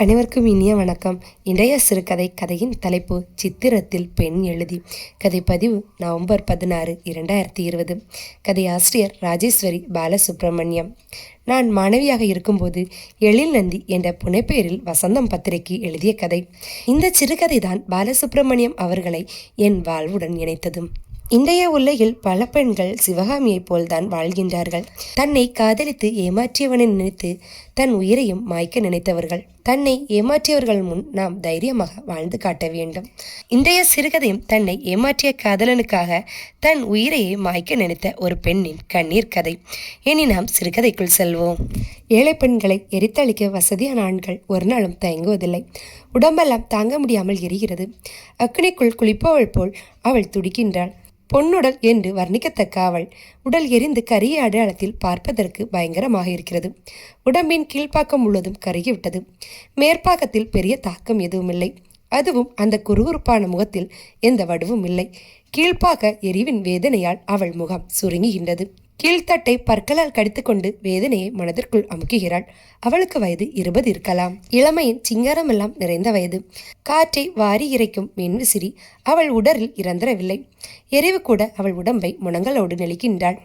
அனைவருக்கும் இனிய வணக்கம். இன்றைய சிறுகதை கதையின் தலைப்பு சித்திரத்தில் பெண் எழுதி. கதை பதிவு நவம்பர் பதினாறு இரண்டாயிரத்தி இருபது. கதை ஆசிரியர் ராஜேஸ்வரி பாலசுப்ரமணியம். நான் மாணவியாக இருக்கும்போது எழில் நந்தி என்ற புனைப்பெயரில் வசந்தம் பத்திரிகை எழுதிய கதை. இந்த சிறுகதை தான் பாலசுப்ரமணியம் அவர்களை என் வாழ்வுடன் இணைத்தது இன்றைய உலகில் பல பெண்கள் சிவகாமியைப் போல்தான் வாழ்கின்றார்கள். தன்னை காதலித்து ஏமாற்றியவனை நினைத்து தன் உயிரையும் மாய்க்க நினைத்தவர்கள். தன்னை ஏமாற்றியவர்கள் முன் நாம் தைரியமாக வாழ்ந்து காட்ட வேண்டும். இன்றைய சிறுகதையும் தன்னை ஏமாற்றிய காதலனுக்காக தன் உயிரையே மாய்க்க நினைத்த ஒரு பெண்ணின் கண்ணீர் கதை. இனி நாம் சிறுகதைக்குள் செல்வோம். ஏழை பெண்களை எரித்தளிக்க வசதியான ஆண்கள் ஒரு நாளும் தயங்குவதில்லை. உடம்பெல்லாம் தாங்க முடியாமல் எரிகிறது. அக்னிக்குள் குளிப்பவள் போல் அவள் துடிக்கின்றாள். பொன்னுடல் என்று வர்ணிக்கத்தக்க அவள். உடல் எரிந்து கரிய அடையாளத்தில் பார்ப்பதற்கு பயங்கரமாக இருக்கிறது. உடம்பின் கீழ்ப்பாக்கம் முழுவதும் கருகிவிட்டது. மேற்பாக்கத்தில் பெரிய தாக்கம் எதுவுமில்லை. அதுவும் அந்த குறுகுறுப்பான முகத்தில் எந்த வடுவும் இல்லை. கீழ்ப்பாக எரிவின் வேதனையால் அவள் முகம் சுருங்குகின்றது. கீழ்த்தட்டை பற்களால் கடித்துக்கொண்டு வேதனையை மனதிற்குள் அமுக்குகிறாள். அவளுக்கு வயது இருபது இருக்கலாம். இளமையின் சிங்காரமெல்லாம் நிறைந்த வயது. காற்றை வாரி இறைக்கும் மின்விசிறி அவள் உடலில் இறந்திரவில்லை எரிவு கூட அவள் உடம்பை முனங்களோடு நெளிக்கின்றாள்.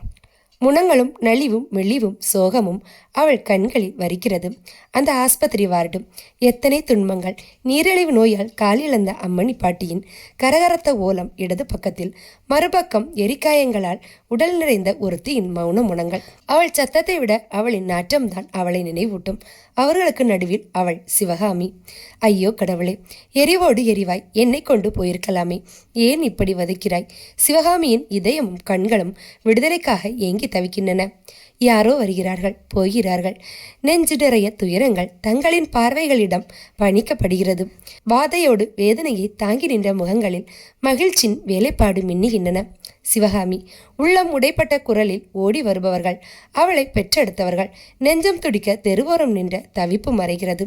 முனங்களும் நலிவும் மெளிவும் சோகமும் அவள் கண்களில் வரிக்கிறது. அந்த ஆஸ்பத்திரி வார்டு. எத்தனை துன்பங்கள். நீரிழிவு நோயால் காலிழந்த அம்மணி பாட்டியின் கரகரத்த ஓலம் இடது பக்கத்தில். மறுபக்கம் எரிக்காயங்களால் உடல் நிறைந்த ஒருத்தியின் மௌன முனங்கள். அவள் சத்தத்தை விட அவளின் நாற்றம்தான் அவளை நினைவூட்டும். அவர்களுக்கு நடுவில் அவள் சிவகாமி. ஐயோ கடவுளே எரிவோடு எரிவாய் என்னை கொண்டு போயிருக்கலாமே. ஏன் இப்படி வதைக்கிறாய்? சிவகாமியின் இதயமும் கண்களும் விடுதலைக்காக ஏங்கி தவிக்கின்றன. யாரோ வருகிறார்கள் போகிறார்கள். நெஞ்சு நிறைய துயரங்கள் தங்களின் பார்வைகளிடம் பணிக்கப்படுகிறது. வாதையோடு வேதனையை தாங்கி நின்ற முகங்களில் மகிழ்ச்சியின் வேலைப்பாடு மின்னுகின்றன. சிவகாமி. உள்ளம் உடைப்பட்ட குரலில் ஓடி வருபவர்கள். அவளை பெற்றெடுத்தவர்கள். நெஞ்சம் துடிக்க தெருவோரம் நின்ற தவிப்பு மறைகிறது.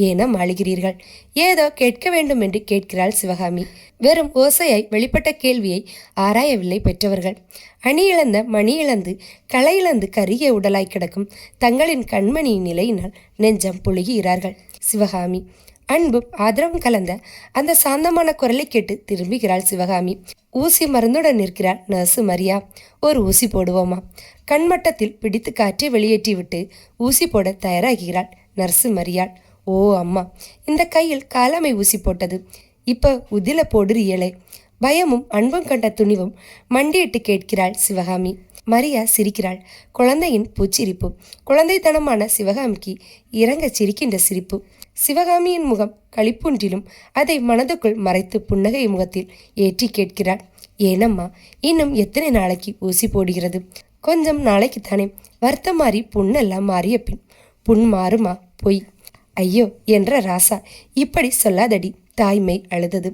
ஏனம் அழுகிறீர்கள் ஏதோ கேட்க வேண்டும் என்று கேட்கிறாள் சிவகாமி. வெறும் ஓசையாய் வெளிப்பட்ட கேள்வியை ஆராயவில்லை பெற்றவர்கள். அணி இழந்த மணி இழந்து களை இழந்து கருகிய உடலாய் கிடக்கும் தங்களின் கண்மணியின் நிலையினால் நெஞ்சம் புழுகிறார்கள். சிவகாமி அன்பும் ஆதரவும் கலந்த அந்த சாந்தமான குரலை கேட்டு திரும்புகிறாள் சிவகாமி. ஊசி மருந்துடன் நிற்கிறாள் நர்சு மரியா. ஒரு ஊசி போடுவோமா? கண்மட்டத்தில் பிடித்து காற்றை வெளியேற்றி விட்டு ஊசி போட தயாராகிறாள் நர்சு மரியாள் ஓ அம்மா. இந்த கையில் காலாமை ஊசி போட்டது. இப்ப உதில போடுறியலே பயமும் அன்பும் கண்ட துணிவும் மண்டியிட்டு கேட்கிறாள் சிவகாமி. மரியா சிரிக்கிறாள். குழந்தையின் பூச்சிரிப்பு. குழந்தைத்தனமான சிவகாமிக்கு இறங்க சிரிக்கின்ற சிரிப்பு. சிவகாமியின் முகம் களிப்புன்றிலும் அதை மனதுக்குள் மறைத்து புன்னகை முகத்தில் ஏற்றி கேட்கிறாள். ஏனம்மா இன்னும் எத்தனை நாளைக்கு ஊசி போடுகிறது? கொஞ்சம் நாளைக்கு தானே வருத்தம் மாறி புண்ணெல்லாம் மாறிய பின். புண் மாறுமா? பொய். ஐயோ என்ற ராசா இப்படி சொல்லாதடி. தாய்மை அழுதது.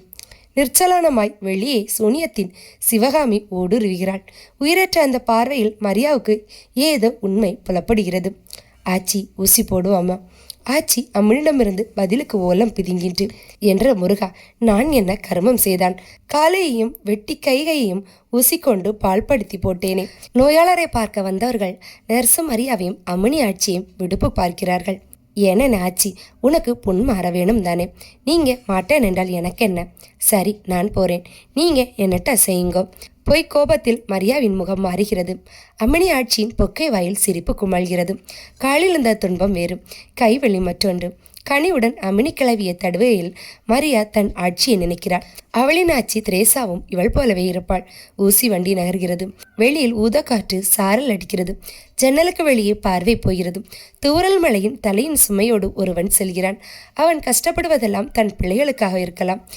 நிர்ச்சலனமாய் வெளியே சூனியத்தின் சிவகாமி ஓடுருவுகிறாள் உயிரற்ற அந்த பார்வையில் மரியாவுக்கு ஏதோ உண்மை புலப்படுகிறது. ஆச்சி ஊசி போடுவாமா? ஆச்சி அம்மனிடமிருந்து பதிலுக்கு ஓலம் பிதுங்கின்று என்ற முருகா நான் என்ன கர்மம் செய்தான்? காலையையும் வெட்டி கைகையையும் ஊசிக்கொண்டு பால்படுத்தி போட்டேனே. நோயாளரை பார்க்க வந்தவர்கள் நர்சும் மரியாவையும் அம்மணி ஆட்சியையும் விடுப்பு பார்க்கிறார்கள். என்ன ஆச்சி உனக்கு புண் மாற வேணும் தானே. நீங்கள் மாட்டேன் என்றால் எனக்கு என்ன சரி நான் போகிறேன் நீங்கள் என்னட்ட செய்யுங்கோ. பொய் கோபத்தில் மரியாவின் முகம் மாறுகிறது. அம்மணி ஆட்சியின் பொக்கை வாயில் சிரிப்பு குமழ்கிறது. காலில் இருந்த துன்பம் வேறு. கைவெளி மற்றொன்று. கனிவுடன் அமினி கிளவிய தடுவையில் மரியா தன் ஆட்சியை நினைக்கிறாள். அவளின் ஆட்சி திரேசாவும் இவள் போலவே இருப்பாள். ஊசி வண்டி நகர்கிறது. வெளியில் ஊதக்காற்று சாரல் அடிக்கிறது. ஜன்னலுக்கு வெளியே பார்வை போகிறது. தூரல் மலையின் தலையின் சுமையோடு ஒருவன் செல்கிறான். அவன் கஷ்டப்படுவதெல்லாம் தன் பிள்ளைகளுக்காக இருக்கலாம்.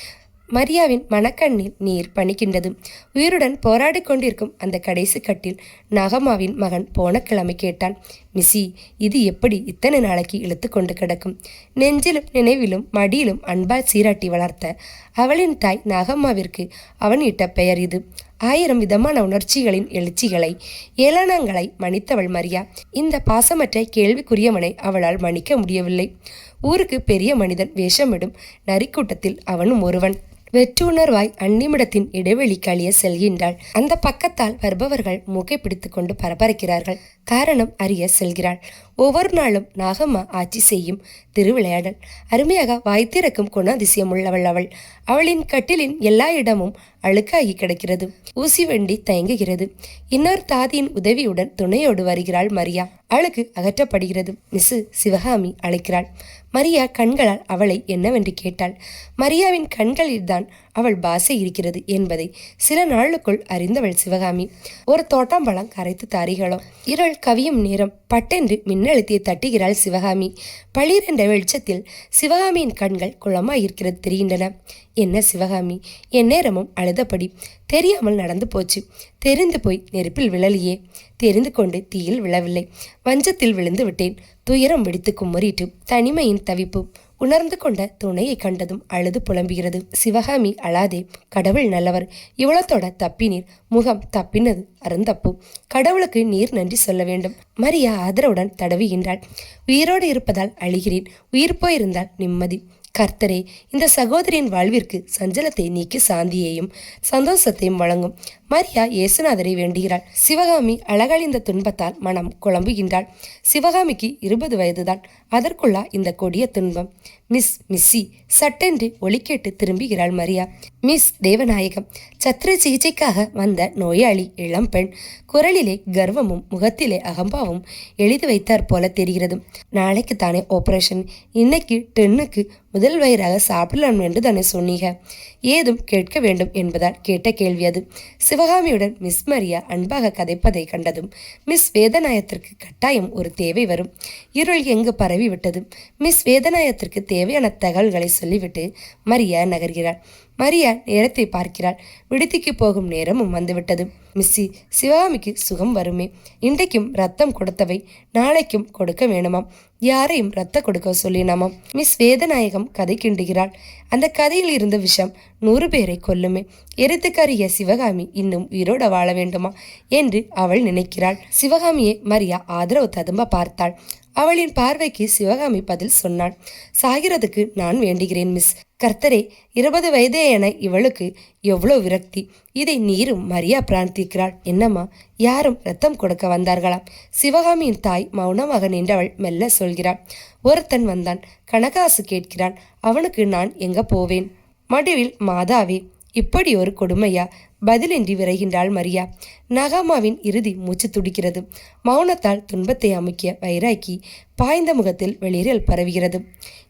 மரியாவின் மனக்கண்ணில் நீர் பணிக்கின்றது உயிருடன் போராடி கொண்டிருக்கும் அந்த கடைசி கட்டில் நகமாவின் மகன் போன கிழமை கேட்டான் மிஸ்ஸி இது எப்படி இத்தனை நாளைக்கு இழுத்து கொண்டு கிடக்கும்? நெஞ்சிலும் நினைவிலும் மடியிலும் அன்பால் சீராட்டி வளர்த்த அவளின் தாய் நாகம்மாவிற்கு அவன் இட்ட பெயர் இது. ஆயிரம் விதமான உணர்ச்சிகளின் எழுச்சிகளை ஏளனங்களை மன்னித்தவள் மரியா. இந்த பாசமற்ற கேள்விக்குரியவனை அவளால் மன்னிக்க முடியவில்லை. ஊருக்கு பெரிய மனிதன் வேஷமிடும் நரிக்கூட்டத்தில் அவனும் ஒருவன். வெற்றுணர்வாய் அந்நிமிடத்தின் இடைவெளி கழிய செல்கின்றாள். அந்த பக்கத்தால் வருபவர்கள் முகை பிடித்து கொண்டு பரபரக்கிறார்கள். காரணம் அறிய செல்கிறாள். ஒவ்வொரு நாளும் நாகம்மா ஆட்சி செய்யும் திருவிளையாடல். அருமையாக வாய்த்திறக்கும் குணாதிசயம் உள்ளவள் அவள். அவளின் கட்டிலின் எல்லா இடமும் அழுக்காகி கிடக்கிறது. ஊசி வண்டி தயங்குகிறது. இன்னொரு தாதியின் உதவியுடன் துணையோடு வருகிறாள் மரியா. அழுக்கு அகற்றப்படுகிறது. மிசு சிவகாமி அழைக்கிறாள். மரியா கண்களால் அவளை என்னவென்று கேட்டாள். மரியாவின் கண்களில்தான் அவள் பாசை இருக்கிறது என்பதை சில நாளுக்குள் அறிந்தவள் சிவகாமி. ஒரு தோட்டாம்பழம் கரைத்து தாரிகளோ இருள் கவியும் நேரம் பட்டென்று மின்னழுத்தியை தட்டுகிறாள் சிவகாமி. பளிரெண்ட வெளிச்சத்தில் சிவகாமியின் கண்கள் குளமாயிருக்கிறது தெரிகின்றன. என்ன சிவகாமி? என் நேரமும் அழுதபடி தெரியாமல் நடந்து போச்சு. தெரிந்து போய் நெருப்பில் விழலியே. தெரிந்து கொண்டு தீயில் விழவில்லை. வஞ்சத்தில் விழுந்து விட்டேன். துயரம் வெடித்து கும்மறிட்டு தனிமையின் தவிப்பு. உணர்ந்து கொண்ட துணையை கண்டதும் அழுது புலம்புகிறது. சிவகாமி அழாதே கடவுள் நல்லவர். இவ்வளத்தோட தப்பினீர். முகம் தப்பினது அருந்தப்பு. கடவுளுக்கு நீர் நன்றி சொல்ல வேண்டும் மரியா ஆதரவுடன் தடவுகின்றாள். உயிரோடு இருப்பதால் அழுகிறேன் உயிர் போயிருந்தால் நிம்மதி. கர்த்தரே இந்த சகோதரியின் வாழ்விற்கு சஞ்சலத்தை நீக்கி சாந்தியையும் சந்தோஷத்தையும் வழங்கும். மரியா இயேசுநாதரை வேண்டுகிறாள். சிவகாமி அழகழிந்த துன்பத்தால் மனம் குழம்புகின்றாள். சிவகாமிக்கு இருபது வயதுதான். அதற்குள்ளா இந்த கொடிய துன்பம். மிஸ் மிஸ்ஸி சட்டென்று ஒளி கேட்டு திரும்புகிறாள் மரியா. மிஸ் தேவநாயகம் சத்திர சிகிச்சைக்காக வந்த நோயாளி இளம் பெண் குரலிலே கர்வமும் முகத்திலே அகம்பாவும் எழுதி வைத்தார் போல தெரிகிறது. நாளைக்கு தானே ஆபரேஷன் இன்னைக்கு டென்னுக்கு முதல் வயிறாக சாப்பிடலாம் என்று தானே சொன்னீங்க. ஏதும் கேட்க வேண்டும் என்பதால் கேட்ட கேள்வி அது. சிவகாமியுடன் மிஸ் மரியா அன்பாக கதைப்பதை கண்டதும் மிஸ் வேதநாயத்திற்கு கட்டாயம் ஒரு தேவை வரும். இருள் எங்கு பரவி விட்டது மிஸ் வேதநாயத்திற்கு தேவையான தகவல்களை சொல்லிவிட்டு மரியா நகர்கிறாள். மரியா நேரத்தை பார்க்கிறாள். விடுதிக்கு போகும் நேரமும் வந்துவிட்டது. மிஸ்ஸி சிவகாமிக்கு சுகம் வருமே. இன்றைக்கும் ரத்தம் கொடுத்தவை நாளைக்கும் கொடுக்க வேணுமாம். யாரையும் ரத்த கொடுக்க சொல்லினாமாம். மிஸ் வேதநாயகம் கதை கிண்டுகிறாள். அந்த கதையில் இருந்த விஷம் நூறு பேரை கொல்லுமே. எரித்துக்கறிய சிவகாமி இன்னும் உயிரோட வாழ வேண்டுமா? என்று அவள் நினைக்கிறாள். சிவகாமியை மரியா ஆதரவு ததும்ப பார்த்தாள். அவளின் பார்வைக்கு சிவகாமி பதில் சொன்னாள். சாகிறதுக்கு நான் வேண்டுகிறேன் மிஸ் கர்த்தரே இருபது வயதே என இவளுக்கு எவ்வளோ விரக்தி. இதை நீரும் மரியா பிரார்த்திக்கிறாள். என்னம்மா யாரும் ரத்தம் கொடுக்க வந்தார்களாம் சிவகாமியின் தாய் மௌனமாக நின்றவள் மெல்ல சொல்கிறாள். ஒருத்தன் வந்தான். கனகாசு கேட்கிறான். அவனுக்கு நான் எங்க போவேன்? மடுவில் மாதாவே இப்படி ஒரு கொடுமையா? பதிலின்றி விரைகின்றாள் மரியா. நகாமாவின் இறுதி மூச்சு துடிக்கிறது. மௌனத்தால் துன்பத்தை அமுக்கிய வைராக்கி பாய்ந்த முகத்தில் வெளிரல் பரவுகிறது.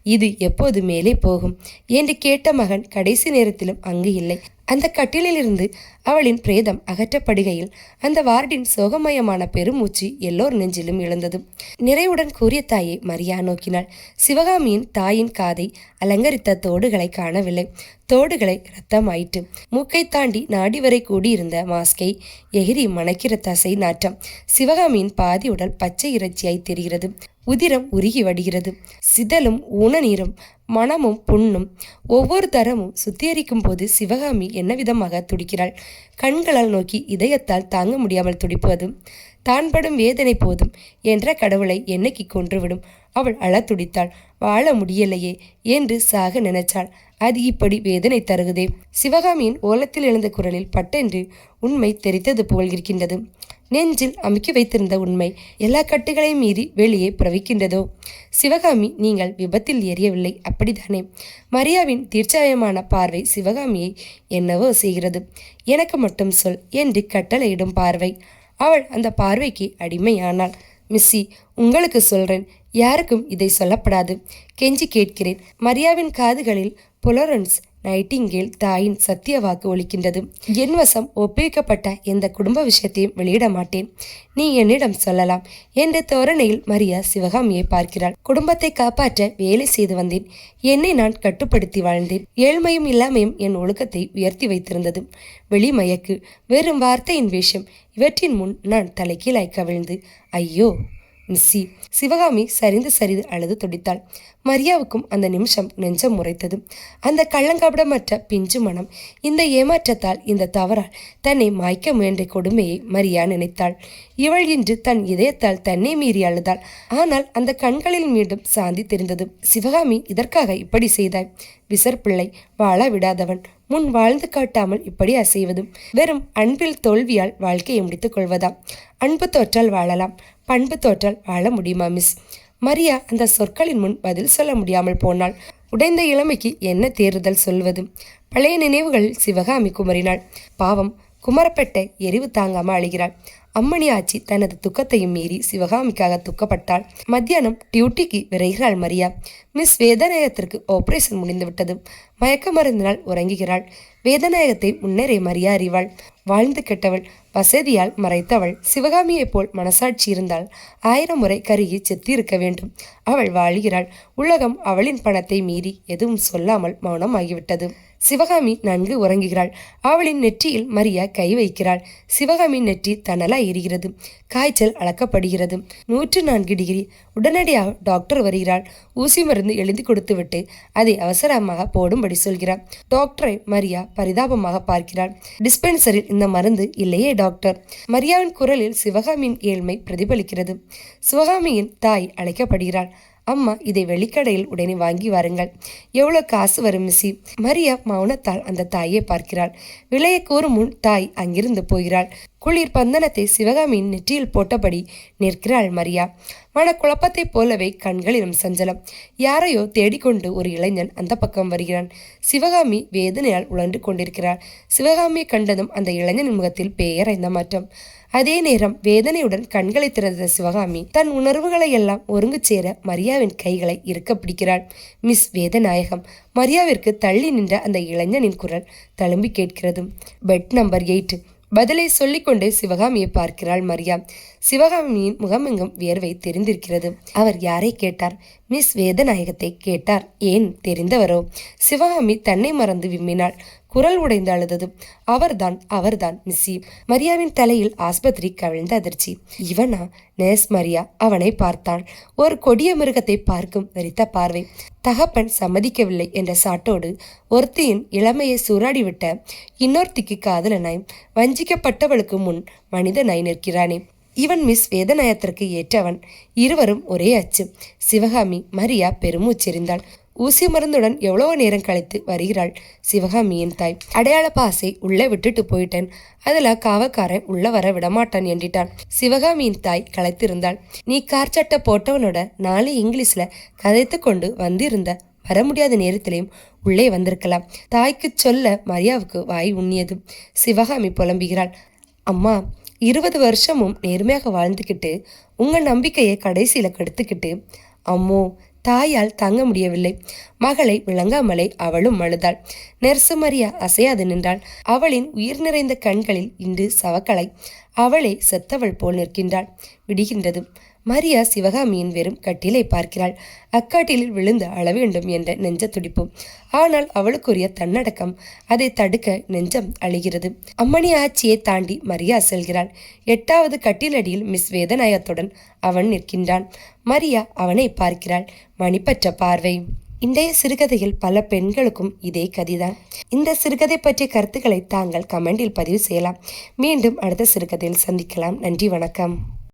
இது எப்போது மேலே போகும்? என்று கேட்ட மகன் கடைசி நேரத்திலும் அங்கு இல்லை. அந்த கட்டிலிலிருந்து அவளின் பிரேதம் அகற்றப்படுகையில் அந்த வார்டின் சோகமயமான பெருமூச்சு எல்லோர் நெஞ்சிலும் எழுந்தது. நிறைவுடன் கூறிய தாயை மரியா நோக்கினாள். சிவகாமியின் தாயின் காதை அலங்கரித்த தோடுகளை காணவில்லை. தோடுகளை ரத்தமாயிற்று மூக்கை தாண்டி நாடி வரை கூடியிருந்த மாஸ்கை எகிரி மணக்கிற தசை நாற்றம் சிவகாமியின் பாதி உடல் பச்சை இறைச்சியாய் தெரிகிறது. உதிரம் உருகி வடிகிறது. சிதலும் ஊனநீரும் மனமும் புண்ணும் ஒவ்வொரு தரமும் சுத்திகரிக்கும் போது சிவகாமி என்ன விதமாக துடிக்கிறாள்? கண்களால் நோக்கி இதயத்தால் தாங்க முடியாமல் துடிப்பதும் தான் படும் வேதனை போதும் என்ற கடவுளை என்னைக்கு கொன்றுவிடும். அவள் அழ துடித்தாள். வாழ முடியலையே என்று சாக நினைச்சாள். அது இப்படி வேதனை தருகுதே. சிவகாமியின் ஓலத்தில் எழுந்த குரலில் பட்டென்று உண்மை தெரித்தது போல் இருக்கின்றது. நெஞ்சில் அமுக்கி வைத்திருந்த உண்மை எல்லா கட்டுகளையும் மீறி வெளியே பிரவிக்கின்றதோ? சிவகாமி நீங்கள் விபத்தில் எரியவில்லை அப்படித்தானே? மரியாவின் தீர்ச்சாயமான பார்வை சிவகாமியை என்னவோ செய்கிறது. எனக்கு மட்டும் சொல் என்று கட்டளையிடும் பார்வை. அவள் அந்த பார்வைக்கு அடிமையானாள். மிஸ்ஸி உங்களுக்கு சொல்றேன். யாருக்கும் இதை சொல்லப்படாது. கெஞ்சி கேட்கிறேன். மரியாவின் காதுகளில் புலரன்ஸ் நைட்டிங்கேல் தாயின் சத்திய வாக்கு ஒழிக்கின்றது. என் வசம் ஒப்புவிக்கப்பட்ட எந்த குடும்ப விஷயத்தையும் வெளியிட மாட்டேன். நீ என்னிடம் சொல்லலாம். என்ற தோரணையில் மரியா சிவகாமியை பார்க்கிறாள். குடும்பத்தை காப்பாற்ற வேலை செய்து வந்தேன். என்னை நான் கட்டுப்படுத்தி வாழ்ந்தேன். ஏழ்மையும் இல்லாமையும் என் ஒழுக்கத்தை உயர்த்தி வைத்திருந்தது. வெளிமயக்கு வெறும் வார்த்தையின் வேஷம் இவற்றின் முன் நான் தலைகீழாய் கவிழ்ந்து ஐயோ மிஸ்ஸி சிவகாமி சரிந்து சரிந்து அழுது துடித்தாள். மரியாவுக்கும் அந்த நிமிஷம் நெஞ்சம் முறைத்தது. அந்த கள்ளங்கபடமற்ற பிஞ்சு மனம் இந்த ஏமாற்றத்தால் இந்த தவறால் தன்னை மாய்க்க முயன்ற கொடுமையை மரியா நினைத்தாள். இவள் இன்று தன் இதயத்தால் தன்னை மீறி அழுதாள். ஆனால் அந்த கண்களில் மீண்டும் சாந்தி தெரிந்தது. சிவகாமி இதற்காக இப்படி செய்தாய். விசற்பிள்ளை வாழ விடாதவன். முன் வாழ்ந்து காட்டாமல் இப்படி அசைவதும் வெறும் அன்பில் தோல்வியால் வாழ்க்கையை முடித்துக் கொள்வதாம். அன்பு தோற்றால் வாழலாம். பண்பு தோற்றால் வாழ முடியுமா மிஸ் மரியா அந்த சொற்களின் முன் பதில் சொல்ல முடியாமல் போனாள். உடைந்த இளமைக்கு என்ன தேறுதல் சொல்வது? பழைய நினைவுகளில் சிவகாமி குமரினாள். பாவம் குமரப்பெட்டை எரிவு தாங்காம அழுகிறாள். அம்மணி ஆச்சி தனது துக்கத்தையும் மீறி சிவகாமிக்காக துக்கப்பட்டாள். மத்தியானம் டியூட்டிக்கு விரைகிறாள் மரியா. மிஸ் வேதநாயகத்திற்கு ஆபரேஷன் முடிந்துவிட்டது. மயக்க மருந்தினால் உறங்குகிறாள். வேதநாயகத்தை முன்னரே மரியா அறிவாள். வாழ்ந்து கெட்டவள் வசதியால் மறைத்தவள் சிவகாமியைப் போல் மனசாட்சி இருந்தால் ஆயிரம் முறை கருகி செத்திருக்க வேண்டும். அவள் வாழுகிறாள். உலகம் அவளின் பணத்தை மீறி எதுவும் சொல்லாமல் மௌனமாகிவிட்டது சிவகாமி நன்கு உறங்குகிறாள். அவளின் நெற்றியில் மரியா கை வைக்கிறாள். சிவகாமி நெற்றி தனலா எரிகிறது. காய்ச்சல் அளக்கப்படுகிறது. நூற்று நான்கு டிகிரி உடனடியாக டாக்டர் வருகிறாள். ஊசி மருந்து எழுதி கொடுத்துவிட்டு அதை அவசரமாக போடும்படி சொல்கிறார். டாக்டரை மரியா பரிதாபமாக பார்க்கிறாள். டிஸ்பென்சரில் இந்த மருந்து இல்லையே டாக்டர். மரியாவின் குரலில் சிவகாமியின் ஏழ்மை பிரதிபலிக்கிறது. சிவகாமியின் தாய் அழைக்கப்படுகிறாள். அம்மா இதை வெளிக்கடையில் உடனே வாங்கி வாருங்கள். எவ்வளோ காசு வரும் மிஸ்ஸி? மரியா மௌனத்தால் அந்த தாயை பார்க்கிறாள். விலையை கூறும் முன் தாய் அங்கிருந்து போகிறாள். குளிர் பந்தனத்தை சிவகாமியின் நெற்றியில் போட்டபடி நிற்கிறாள் மரியா. மனக்குழப்பத்தைப் போலவே கண்களிலும் சஞ்சலம். யாரையோ தேடிக்கொண்டு ஒரு இளைஞன் அந்த பக்கம் வருகிறான். சிவகாமி வேதனையால் உழன்று கொண்டிருக்கிறாள். சிவகாமியை கண்டதும் அந்த இளைஞனின் முகத்தில் பெயரைந்த மாற்றம். அதே நேரம் வேதனையுடன் கண்களை திறந்த சிவகாமி தன் உணர்வுகளை எல்லாம் ஒருங்கு சேர மரியாவின் கைகளை இருக்க பிடிக்கிறாள். மிஸ் வேதநாயகம் மரியாவிற்கு தள்ளி நின்ற அந்த இளைஞனின் குரல் தழும்பி கேட்கிறது பெட் நம்பர் எயிட். பதிலை சொல்லிக்கொண்டே சிவகாமியை பார்க்கிறாள் மரியா. சிவகாமியின் முகமெங்கும் வியர்வை தெரிந்திருக்கிறது. அவர் யாரை கேட்டார்? மிஸ் வேதநாயகத்தை கேட்டார். ஏன்? தெரிந்தவரோ? சிவகாமி தன்னை மறந்து விம்மினாள். குரல் உடைந்து அழுதது. அவர்தான் அவர்தான் மிஸ்ஸி. மரியாவின் தலையில் ஆஸ்பத்திரி கவிழ்ந்த அதிர்ச்சி. இவனா? நேஸ் மரியா அவனை பார்த்தான். ஒரு கொடிய மிருகத்தை பார்க்கும் வெறித்த பார்வை. தகப்பன் சம்மதிக்கவில்லை என்ற சாட்டோடு ஒருத்தியின் இளமையை சூறாடிவிட்ட இன்னொருத்திக்கு காதலனாய். வஞ்சிக்கப்பட்டவளுக்கு முன் மனிதனாய் நிற்கிறானே. இவன் மிஸ் வேதநாயத்திற்கு ஏற்றவன். இருவரும் ஒரே அச்சு. சிவகாமி மரியா பெருமூச்செறிந்தாள். ஊசி மருந்துடன் எவ்வளவு நேரம் கழித்து வருகிறாள் சிவகாமியின் தாய். அடையாள பாசை உள்ளே விட்டுட்டு போயிட்டேன். அதுல காவக்காரன் உள்ள வர விடமாட்டான் என்றிட்டான். சிவகாமியின் தாய் களைத்திருந்தாள். நீ கார் சட்டை போட்டவனோட நாலு இங்கிலீஷ்ல கதைத்து கொண்டு வந்திருந்த வர முடியாத நேரத்திலையும் உள்ளே வந்திருக்கலாம். தாய்க்கு சொல்ல மரியாவுக்கு வாய் உண்ணியது. சிவகாமி புலம்புகிறாள். அம்மா இருபது வருஷமும் நேர்மையாக வாழ்ந்துக்கிட்டு உங்கள் நம்பிக்கையை கடைசியில கெடுத்துக்கிட்டு அம்மோ தாயால் தாங்க முடியவில்லை. மகளை விளங்காமலே அவளும் அழுதாள். நெர்சு மரியா அசையாது நின்றாள். அவளின் உயிர் நிறைந்த கண்களில் இன்று சவக்கலை. அவளே செத்தவள் போல் நிற்கின்றாள். விடுகின்றது. மரியா சிவகாமியின் வெறும் கட்டிலை பார்க்கிறாள். அக்காட்டிலில் விழுந்து அழ வேண்டும் என்ற நெஞ்ச துடிப்பு. ஆனால் அவளுக்குரிய தன்னடக்கம் அதை தடுக்க நெஞ்சம் அழிகிறது. அம்மணி ஆட்சியை தாண்டி மரியா செல்கிறாள். எட்டாவது கட்டிலடியில் மிஸ் வேதநாயகத்துடன் அவன் நிற்கின்றான். மரியா அவனை பார்க்கிறாள். மணிப்பற்ற பார்வை. இன்றைய சிறுகதையில் பல பெண்களுக்கும் இதே கதிதான். இந்த சிறுகதை பற்றிய கருத்துக்களை தாங்கள் கமெண்டில் பதிவு செய்யலாம். மீண்டும் அடுத்த சிறுகதையில் சந்திக்கலாம். நன்றி வணக்கம்.